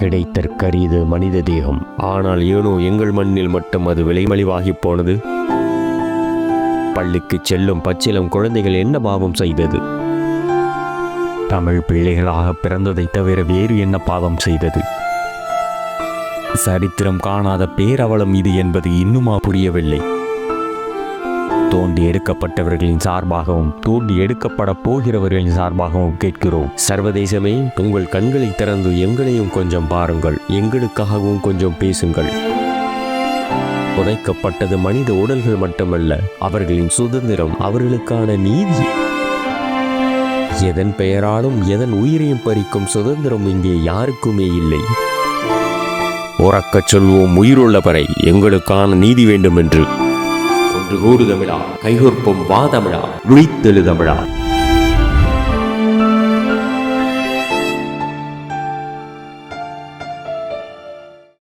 கிடைத்தற்கரியது மனித தேகம். ஆனால் ஏனோ எங்கள் மண்ணில் மட்டும் அது விலைமலிவாகி போனது? பள்ளிக்கு செல்லும் பச்சிலம் குழந்தைகள் என்ன பாவம் செய்தது? தமிழ் பிள்ளைகளாக பிறந்ததை தவிர வேறு என்ன பாவம் செய்தது? சரித்திரம் காணாத பேரவலம் இது என்பது இன்னுமா புரியவில்லை. தோண்டி எடுக்கப்பட்டவர்களின் சார்பாகவும் தோண்டி எடுக்கப்பட போகிறவர்களின் சார்பாகவும் கேட்கிறோம். சர்வதேசமே உங்கள் கண்களை திறந்து எங்களையும் கொஞ்சம் பாருங்கள். எங்களுக்காகவும் கொஞ்சம் பேசுங்கள். புதைக்கப்பட்டது மனித உடல்கள் மட்டுமல்ல அவர்களின் சுதந்திரம் அவர்களுக்கான நீதி. எதன் பெயராலும் எதன் உயிரையும் பறிக்கும் சுதந்திரம் இங்கே யாருக்குமே இல்லை. உறக்கச் சொல்வோம் உயிருள்ளவரை எங்களுக்கான நீதி வேண்டும் என்று ஒன்று கூடு தமிழா கைகொற்பம் வா தமிழா விழித்தெழு தமிழா